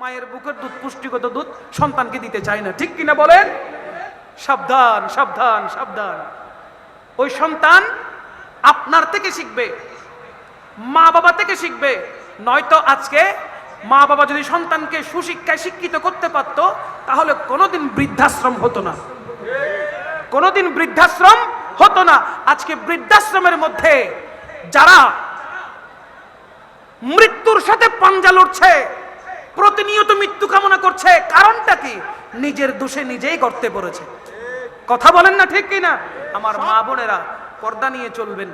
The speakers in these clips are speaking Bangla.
মায়ের বুকের দুধ, পুষ্টিগত দুধ সন্তানকে দিতে চায় না। ঠিক কিনা বলেন? সাবধান সাবধান সাবধান। ওই সন্তান আপনার থেকে শিখবে, মা বাবা থেকে শিখবে। নয়তো আজকে মা বাবা যদি সন্তানকে সুশিক্ষায় শিক্ষিত করতে পারতো, তাহলে কোনোদিন বৃদ্ধাশ্রম হতো না। কোনোদিন বৃদ্ধাশ্রম হতো না। আজকে বৃদ্ধাশ্রমের মধ্যে যারা মৃত্যুর সাথে পাঞ্জা লড়ছে প্রতিনিয়ত মৃত্যু কামনা করছে। কারণটা কি? নিজের দোষে নিজেই করতে পড়েছে। কথা বলেন না ঠিক কি না আমার মা বোনেরা, পর্দা নিয়ে চলবেন।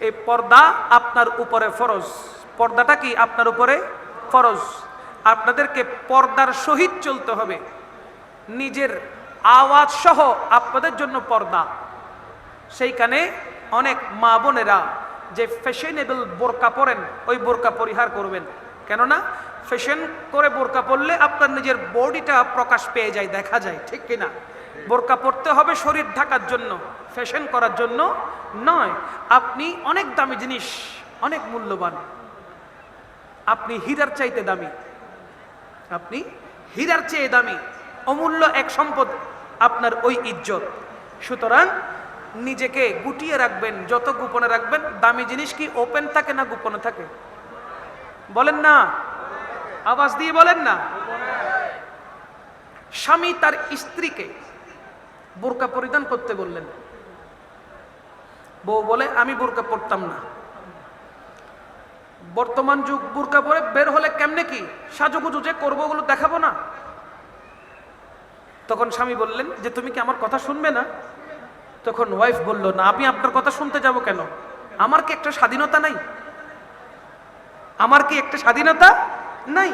এই পর্দা আপনার উপরে ফরজ। পর্দাটা কি আপনার উপরে? ফরজ। আপনাদেরকে পর্দার সহিত চলতে হবে। নিজের আওয়াজ সহ আপনাদের জন্য পর্দা। সেইখানে অনেক মা বোনেরা যে ফ্যাশনেবল বোরকা পরেন, ওই বোরকা পরিহার করবেন। কেননা ফ্যাশন করে বোরকা পরলে আপনার নিজের বডিটা প্রকাশ পেয়ে যায়, দেখা যায়, ঠিক কিনা? বোরকা পরতে হবে শরীর ঢাকার জন্য, ফ্যাশন করার জন্য নয়। আপনি অনেক দামি জিনিস, অনেক মূল্যবান। আপনি হীরার চাইতে দামি। আপনি হীরার চেয়ে দামি, অমূল্য এক সম্পদ আপনার ওই ইজ্জত। সুতরাং নিজেকে গুটিয়ে রাখবেন, যত গোপনে রাখবেন, দামি জিনিস কি ওপেন থাকে না গোপনে থাকে? বলেন না। আওয়াজ দিয়ে বলেন না। স্বামী তার স্ত্রীকে বোরকা পরিধান করতে বললেন। বউ বলে, আমি বোরকা পরতাম না। বর্তমান যুগ বোরকা পরে বের হলে কেমনে কি? সাজুগুজু যে করব ওগুলো দেখাবো না? তখন স্বামী বললেন, যে তুমি কি আমার কথা শুনবে না? তখন ওয়াইফ বলল, না, আমি আপনার কথা শুনতে যাব কেন? আমার কি একটা স্বাধীনতা নাই? আমার কি একটা স্বাধীনতা? নাই।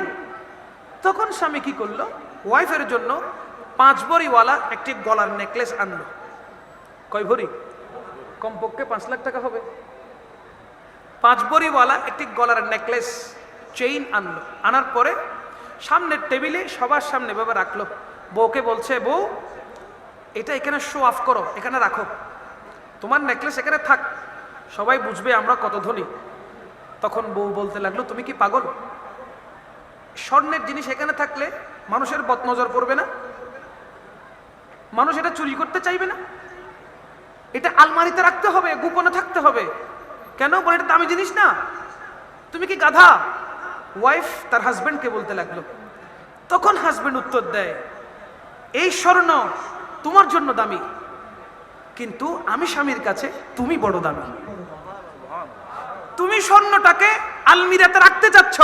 তখন স্বামী কি করল? ওয়াইফের জন্য পাঁচ ভরিওয়ালা একটি গলার নেকলেস আনলো। কয় ভরি? কমপক্ষে পাঁচ লাখ টাকা হবে। পাঁচ ভরিওয়ালা একটি গলার নেকলেস চেইন আনলো। আনার পরে সামনের টেবিলে সবার সামনে ভাবে রাখল। বউকে বলছে, বউ, এটা এখানে শো অফ করো, এখানে রাখো। তোমার নেকলেস এখানে থাক, সবাই বুঝবে আমরা কত ধনী। তখন বউ বলতে লাগল, তুমি কি পাগল? স্বর্ণের জিনিস এখানে থাকলে মানুষের বদনজর পড়বে না। মানুষ এটা চুরি করতে চাইবে না। এটা আলমারিতে রাখতে হবে, গোপনে থাকতে হবে। কেন? বলে এটা দামি জিনিস না। তুমি কি গাধা? ওয়াইফ তার হাজবেন্ডকে বলতে লাগল। তখন হাজবেন্ড উত্তর দেয়, এই স্বর্ণ তোমার জন্য দামি, কিন্তু আমি স্বামীর কাছে তুমি বড় দামি। তুমি স্বর্ণটাকে আলমিরাতে রাখতে যাচ্ছ।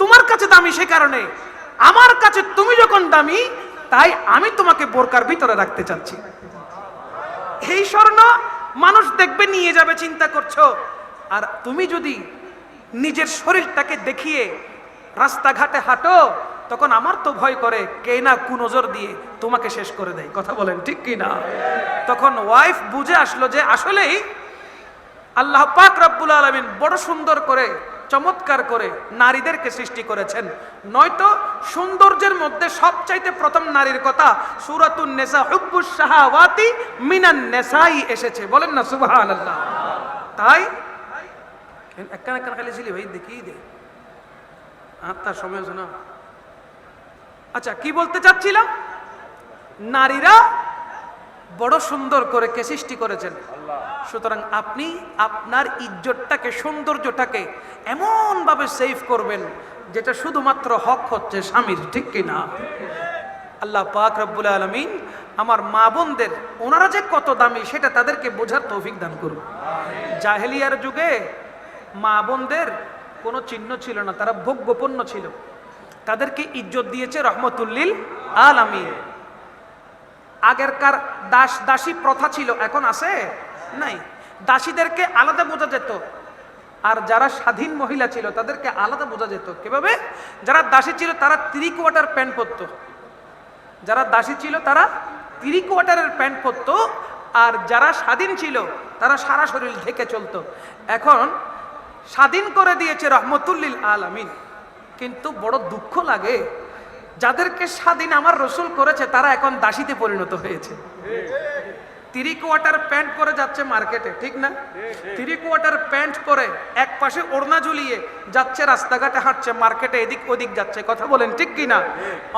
তোমার কাছে দামি সে কারণে। আমার কাছে তুমি যখন দামি, তাই আমি তোমাকে বোরকার ভিতরে রাখতে চাচ্ছি। এই স্বর্ণ মানুষ দেখবে, নিয়ে যাবে, চিন্তা করছ। আর তুমি যদি নিজের শরীরটাকে দেখিয়ে রাস্তাঘাটে হাঁটো, তখন আমার তো ভয় করে, কে না কুনজর দিয়ে তোমাকে শেষ করে দেয়। কথা বলেন ঠিক কি না? তখন ওয়াইফ বুঝে আসলো যে আসলেই আল্লাহ পাক রব্বুল আলমিন বড় সুন্দর করে চমৎকার করে নারীদেরকে সৃষ্টি করেছেন। নয়তো সৌন্দর্যের মধ্যে সবচাইতে প্রথম নারীর কথা সুরাতুন নেসা হুব্বুস শাহাওয়াতি মিনান নেসাই এসেছে। বলেন না সুবহান আল্লাহ তাই? একখান একখান খালি ছিলি ভাই, দেখি, দে। আত্মার সময় শোনা আচ্ছা কি বলতে চাচ্ছিলাম? নারীরা বড় সুন্দর করে কে সৃষ্টি করেছেন? সুতরাং আপনি আপনার ইজ্জতটাকে সৌন্দর্যটাকে এমনভাবে সেভ করবেন যেটা শুধুমাত্র হক হচ্ছে স্বামীর ঠিক কিনা আল্লাহ পাক রব্বুল আলমিন আমার মা বোনদের ওনারা যে কত দামি সেটা তাদেরকে বোঝার তৌফিক দান করুন। জাহেলিয়ার যুগে মা বোনদের কোনো চিহ্ন ছিল না তারা ভোগ্যপণ্য ছিল। তাদেরকে ইজ্জত দিয়েছে রহমতুল্লিল আলামিন। আগেরকার দাস দাসী প্রথা ছিল, এখন আছে? নাই। দাসীদেরকে আলাদা বোঝা যেত। আর যারা স্বাধীন মহিলা ছিল, তাদেরকে আলাদা বোঝা যেত। কীভাবে? যারা দাসী ছিল, তারা থ্রি কোয়ার্টার প্যান্ট পরতো। যারা দাসী ছিল, তারা থ্রি কোয়ার্টারের প্যান্ট পরতো। আর যারা স্বাধীন ছিল, তারা সারা শরীর ঢেকে চলতো। এখন স্বাধীন করে দিয়েছে রহমতুল্লিল আলামিন। কিন্তু বড় দুঃখ লাগে। যাদেরকে স্বাধীন আমার রসুল করেছে, তারা এখন দাসীতে পরিণত হয়েছে। থ্রি কোয়ার্টার প্যান্ট পরে যাচ্ছে মার্কেটে, ঠিক না? থ্রি কোয়ার্টার প্যান্ট পরে এক পাশে ওড়না ঝুলিয়ে যাচ্ছে, রাস্তাঘাটে হাঁটছে, মার্কেটে এদিক ওদিক যাচ্ছে। কথা বলেন ঠিক কি না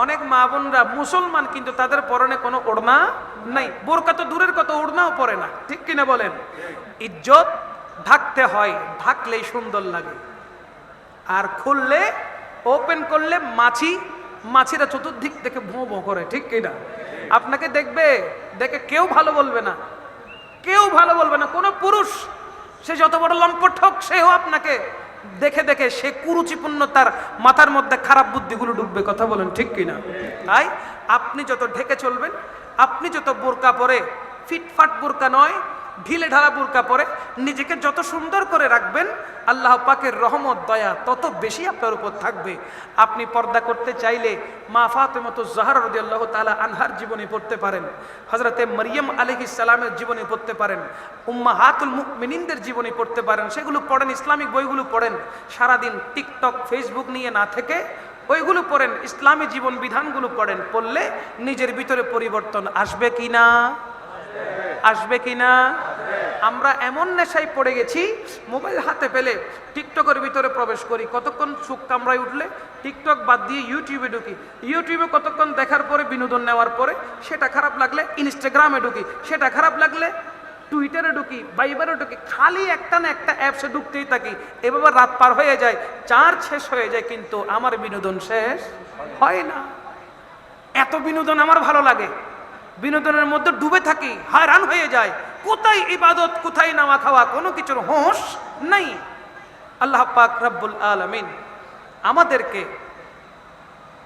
অনেক মা বোনরা মুসলমান, কিন্তু তাদের পরনে কোনো ওড়না নাই। বোরকা তো দূরের কত ওড়নাও পরে না। ঠিক কিনা বলেন? ইজ্জত ঢাকতে হয়, ঢাকলেই সুন্দর লাগে। আর খুললে, ওপেন করলে মাছি মাছিরা চতুর্দিক থেকে ভোঁ ভোঁ করে, ঠিক কিনা আপনাকে দেখবে, দেখে কেউ ভালো বলবে না। কেউ ভালো বলবে না। কোনো পুরুষ, সে যত বড় লম্পট হোক, সেও আপনাকে দেখে দেখে সে কুরুচিপূর্ণ তার মাথার মধ্যে খারাপ বুদ্ধিগুলো ঢুকবে কথা বলেন, ঠিক কিনা তাই আপনি যত ঢেকে চলবেন, আপনি যত বোরকা পরে, ফিটফাট বোরকা নয় ঢিলে ঢালা বুরকা পরে নিজেকে যত সুন্দর করে রাখবেন, আল্লাহ পাকের রহমত, দয়া তত বেশি আপনার উপর থাকবে। আপনি পর্দা করতে চাইলে মা ফাতেমতো জাহার রদি আল্লাহ তালা আনহার জীবনী পড়তে পারেন হজরতে মরিয়ম আলহ ইসালামের জীবনী পড়তে পারেন উম্মা হাতুল মিনিনদের জীবনী পড়তে পারেন, সেগুলো পড়েন, ইসলামিক বইগুলো পড়েন। সারাদিন টিকটক, ফেসবুক নিয়ে না থেকে ওইগুলো পড়েন, ইসলামী জীবন বিধানগুলো পড়েন, পড়লে নিজের ভিতরে পরিবর্তন আসবে কি না আসবে কি না আমরা এমন নেশায় পড়ে গেছি, মোবাইল হাতে পেলে টিকটকের ভিতরে প্রবেশ করি। কতক্ষণ সুখ কামড়ায় উঠলে? টিকটক বাদ দিয়ে ইউটিউবে ঢুকি। ইউটিউবে কতক্ষণ দেখার পরে, বিনোদন নেওয়ার পরে, সেটা খারাপ লাগলে ইনস্টাগ্রামে ঢুকি। সেটা খারাপ লাগলে টুইটারে ঢুকি বাইবারে ঢুকি। খালি একটা না একটা অ্যাপসে ঢুকতেই থাকি। এভাবে রাত পার হয়ে যায় চার শেষ হয়ে যায়, কিন্তু আমার বিনোদন শেষ হয় না। এত বিনোদন আমার ভালো লাগে। বিনোদনের মধ্যে ডুবে থাকি হায়রান হয়ে যায় কোথায় ইবাদত কোথায় নামা খাওয়া কোনো কিছুর হোঁশ নাই। আল্লাহ পাক রব্বুল আলমিন আমাদেরকে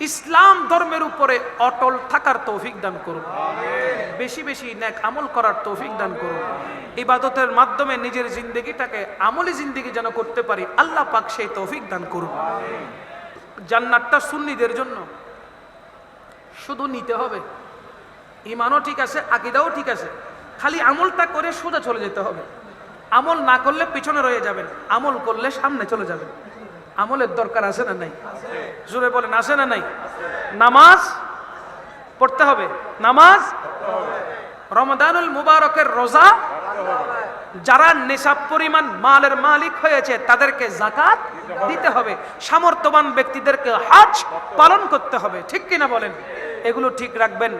ইসলাম ধর্মের উপরে অটল থাকার তৌফিক দান করুন। বেশি বেশি ন্যাক আমল করার তৌফিক দান করুন। ইবাদতের মাধ্যমে নিজের জিন্দগিটাকে আমলি জিন্দগি যেন করতে পারি আল্লাহ পাক সেই তৌফিক দান করুন। জান্নাতটা সুন্নিদের জন্য। শুধু নিতে হবে। ইমানও ঠিক আছে, আকিদাও ঠিক আছে। খালি আমলটা করে সোজা চলে যেতে হবে। আমল না করলে পিছনে রয়ে যাবেন। আমল করলে সামনে চলে যাবেন। আমলের দরকার আছে না নাই? জোরে বলেন, আছে না নাই? নামাজ পড়তে হবে। নামাজ? রমদানুল মুবারকের রোজা? যারা নেশাব পরিমাণ মালের মালিক হয়েছে, তাদেরকে জাকাত দিতে হবে। সামর্থ্যবান ব্যক্তিদেরকে হাজ পালন করতে হবে। ঠিক কিনা বলেন? এগুলো ঠিক রাখবেন।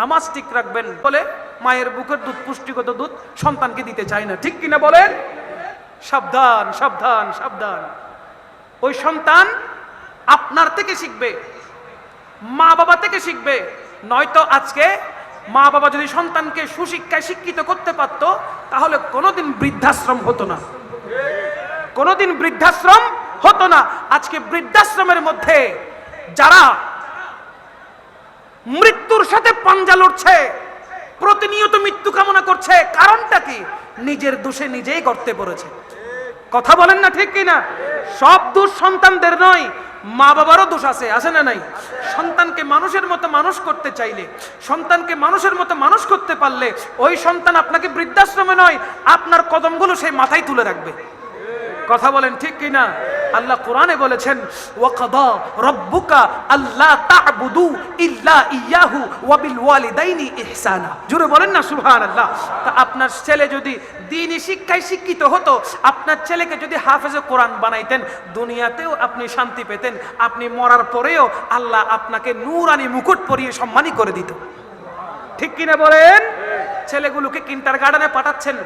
নামাজ ঠিক রাখবেন। বলে মায়ের বুকের দুধ, পুষ্টিগত দুধ সন্তানকে দিতে চায় না। ঠিক কিনা বলেন? সাবধান সাবধান সাবধান। ওই সন্তান আপনার থেকে শিখবে, মা বাবা থেকে শিখবে। নয়তো আজকে মা বাবা যদি সন্তানকে সুশিক্ষায় শিক্ষিত করতে পারত, তাহলে কোনোদিন বৃদ্ধাশ্রম হতো না। কোনোদিন বৃদ্ধাশ্রম হতো না। আজকে বৃদ্ধাশ্রমের মধ্যে যারা মৃত্যুর সাথে পাঞ্জা লড়ছে। প্রতিনিয়ত মৃত্যু কামনা করছে। কারণটা কি? নিজের দোষে নিজেই করতে পড়েছে। কথা বলেন না ঠিক কিনা? সব দোষ সন্তানদের নয় মা বাবারও দোষ আছে আছে না নাই? সন্তানকে মানুষের মতো মানুষ করতে চাইলে, সন্তানকে মানুষের মতো মানুষ করতে পারলে, ওই সন্তান আপনাকে বৃদ্ধাশ্রমে নয়, আপনার কদমগুলো সেই মাথায় তুলে রাখবে। কথা বলেন ঠিক কিনা? আল্লাহ কোরআনে বলেছেন, ওয়াকাদা রব্বুকা আল্লাহ তা'বুদু ইল্লা ইয়াহু ওয়া বিল ওয়ালিদাইনি ইহসানা। জোরে বলেন না, সুবহানাল্লাহ। তা আপনার ছেলে যদি দ্বীনি শিক্ষায় শিক্ষিত হতো, আপনার ছেলেকে যদি হাফেজে কোরআন বানাইতেন, দুনিয়াতেও আপনি শান্তি পেতেন, আপনি মরার পরেও আল্লাহ আপনাকে নূরানি মুকুট পরিয়ে সম্মানী করে দিত। ঠিক কিনা বলেন? ছেলেগুলোকে কিন্টার গার্ডেনে পাঠাচ্ছেন।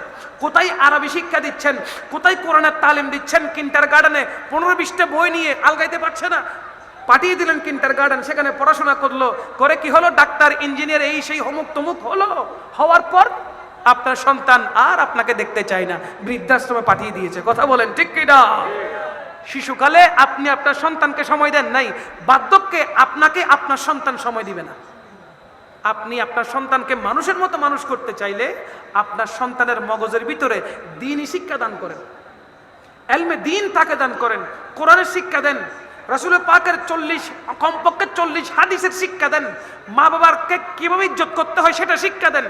কোথায় আরবি শিক্ষা দিচ্ছেন? কোথায় কোরআনের তালিম দিচ্ছেন কিন্টার গার্ডেনে পনেরো বিশটা বই নিয়ে আলগাইতে পারছে না। পাঠিয়ে দিলেন কিন্টার গার্ডেন সেখানে পড়াশোনা করল। করে কি হলো? ডাক্তার ইঞ্জিনিয়ার এই সেই অমুক তমুক হলো। হওয়ার পর আপনার সন্তান আর আপনাকে দেখতে চায় না। বৃদ্ধাশ্রমে পাঠিয়ে দিয়েছে। কথা বলেন, ঠিক কিনা শিশুকালে আপনি আপনার সন্তানকে সময় দেন নাই। বার্ধক্যে আপনাকে আপনার সন্তান সময় দিবে না। আপনি আপনার সন্তানকে মানুষের মতো মানুষ করতে চাইলে আপনার সন্তানের মগজের ভিতরে দিনই শিক্ষা দান করেন। এলমে দিন তাকে দান করেন, কোরআনের শিক্ষা দেন, রাসুল পাকের চল্লিশ, কমপক্ষে চল্লিশ হাদিসের শিক্ষা দেন মা বাবারকে কীভাবে ইজ্জত করতে হয় সেটা শিক্ষা দেন।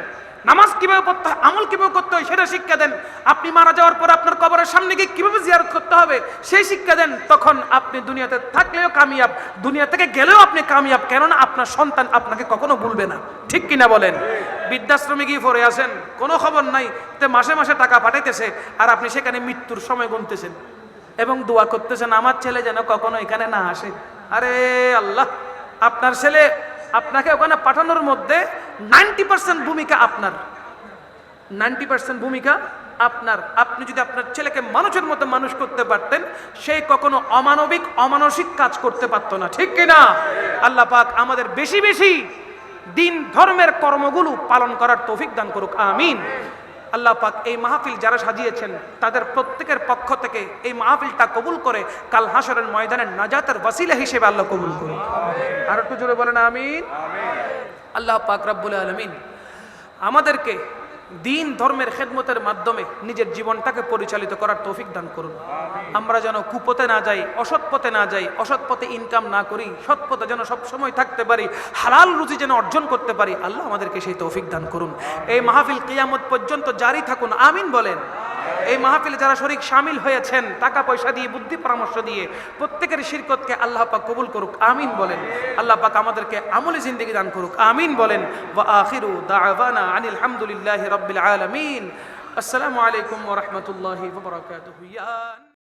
নামাজ কীভাবে পড়তে হয়, আমল কীভাবে করতে হয়, সেটা শিক্ষা দেন। আপনি মারা যাওয়ার পর আপনার কবরের সামনে গিয়ে কীভাবে জিয়ারত করতে হবে, সেই শিক্ষা দেন। তখন আপনি দুনিয়াতে থাকলেও কামিয়াব, দুনিয়া থেকে গেলেও আপনি কামিয়াব, কেননা আপনার সন্তান আপনাকে কখনো ভুলবে না। ঠিক কিনা বলেন? বৃদ্ধাশ্রমে গিয়ে পড়ে আসেন কোনো খবর নাই, তে মাসে মাসে টাকা পাঠাইতেছে, আর আপনি সেখানে মৃত্যুর সময় গুনতেছেন। এবং দোয়া করতেছেন, আমার ছেলে যেন কখনো এখানে না আসে। আরে আল্লাহ, আপনার ছেলে আপনাকে ওখানে পাঠানোর মধ্যে নাইনটি পার্সেন্ট ভূমিকা আপনার। নাইনটি পার্সেন্ট ভূমিকা আপনার। আপনি যদি আপনার ছেলেকে মানুষের মতো মানুষ করতে পারতেন, সে কখনো অমানবিক, অমানসিক কাজ করতে পারতো না। ঠিক কিনা? আল্লাহ পাক আমাদের বেশি বেশি দিন ধর্মের কর্মগুলো পালন করার তৌফিক দান করুক। আমিন। আল্লাহ পাক এই মাহফিল যারা সাজিয়েছেন তাদের প্রত্যেকের পক্ষ থেকে এই মাহফিলটা কবুল করে কাল হাসরের ময়দানের নাজাতের ওয়াসিলা হিসেবে আল্লাহ কবুল করে আর একটু জোরে বলেন আমিন। আল্লাহ পাক রব্বুল আলমিন আমাদেরকে দিন ধর্মের খেদমতের মাধ্যমে নিজের জীবনটাকে পরিচালিত করার তৌফিক দান করুন। আমরা যেন কুপথে না যাই অসৎ পথে না যাই অসৎ পথে ইনকাম না করি সৎ পথে যেন সবসময় থাকতে পারি হালাল রুচি যেন অর্জন করতে পারি আল্লাহ আমাদেরকে সেই তৌফিক দান করুন। এই মাহফিল কিয়ামত পর্যন্ত জারি থাকুন আমিন বলেন। এই মাহফিলে যারা শরিক সামিল হয়েছেন, টাকা পয়সা দিয়ে, বুদ্ধি পরামর্শ দিয়ে, প্রত্যেকের শিরকতকে আল্লাহ পাক কবুল করুক, আমিন বলেন। আল্লাহ পাক আমাদেরকে আমলে জিন্দগি দান করুক, আমিন বলেন। ওয়া আখিরু দাওয়ানা আনিল হামদুলিল্লাহি রাব্বিল আলামিন। আসসালামু আলাইকুম ওয়া রাহমাতুল্লাহি ওয়া বারাকাতুহু।